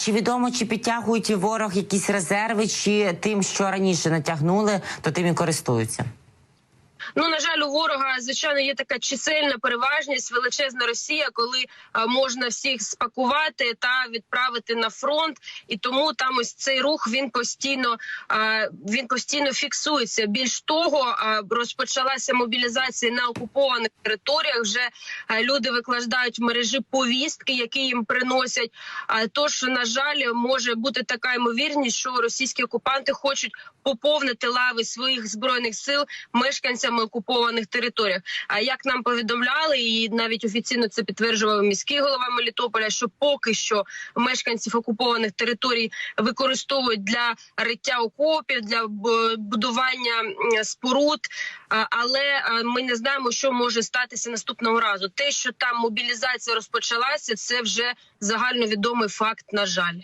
чи відомо, чи підтягують ворог якісь резерви, чи тим, що раніше натягнули, то тим і користуються? Ну на жаль, у ворога звичайно є така чисельна переважність, величезна Росія, коли а, можна всіх спакувати та відправити на фронт, і тому там ось цей рух він постійно а, він постійно фіксується. Більш того, а, розпочалася мобілізація на окупованих територіях. Вже люди викладають мережі повістки, які їм приносять. А тож, на жаль, може бути така ймовірність, що російські окупанти хочуть поповнити лави своїх збройних сил мешканцями окупованих територіях. А як нам повідомляли, і навіть офіційно це підтверджував міський голова Мелітополя, що поки що мешканців окупованих територій використовують для риття окопів, для будування споруд. Але ми не знаємо, що може статися наступного разу. Те, що там мобілізація розпочалася, це вже загальновідомий факт. На жаль.